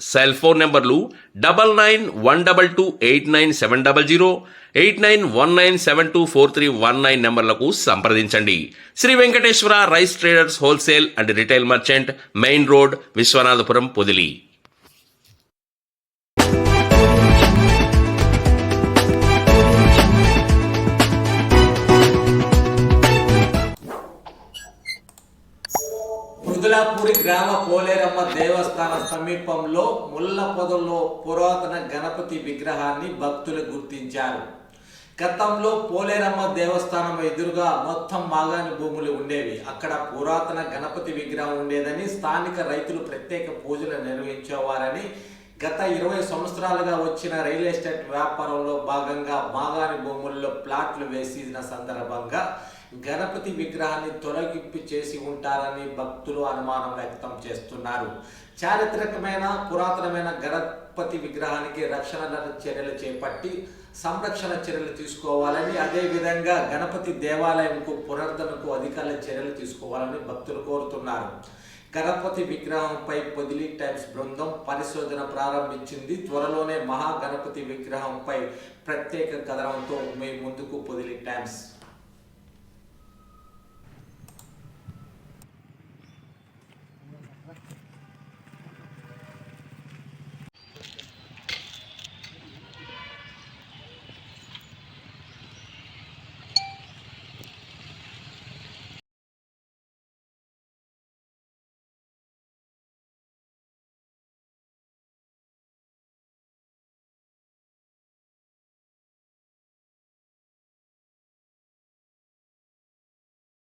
cell phone numbers double nine one double two eight nine seven double zero eight nine one nine seven two four three one nine నెంబర్లకు సంప్రదించండి. Sri Venkateswara rice traders wholesale and retail merchant main road Viswanathapuram Podili. Mrudulapuri గ్రామ పోలేరమ్మ దేవస్థాన సమీపంలో ముళ్ళ పొదల్లో పురాతన గణపతి విగ్రహాన్ని భక్తులు గుర్తించారు. గతంలో పోలేరమ్మ దేవస్థానం ఎదురుగా మొత్తం మాగాని భూములు ఉండేవి. అక్కడ పురాతన గణపతి విగ్రహం ఉండేదని స్థానిక రైతులు ప్రత్యేక పూజలు నిర్వహించేవారని గత ఇరవై సంవత్సరాలుగా వచ్చిన రియల్ ఎస్టేట్ వ్యాపారంలో భాగంగా మాగాని భూముల్లో ప్లాట్లు వేసిన సందర్భంగా గణపతి విగ్రహాన్ని తొలగింపు చేసి ఉంటారని భక్తులు అనుమానం వ్యక్తం చేస్తున్నారు. చారిత్రకమైన పురాతనమైన గణపతి విగ్రహానికి రక్షణ చర్యలు చేపట్టి సంరక్షణ చర్యలు తీసుకోవాలని అదేవిధంగా గణపతి దేవాలయంకు పునరుద్ధరణకు అధికారుల చర్యలు తీసుకోవాలని భక్తులు కోరుతున్నారు. గణపతి విగ్రహంపై పొదిలి టైమ్స్ బృందం పరిశోధన ప్రారంభించింది. త్వరలోనే మహా గణపతి విగ్రహంపై ప్రత్యేక కథనంతో మీ ముందుకు పొదిలి టైమ్స్.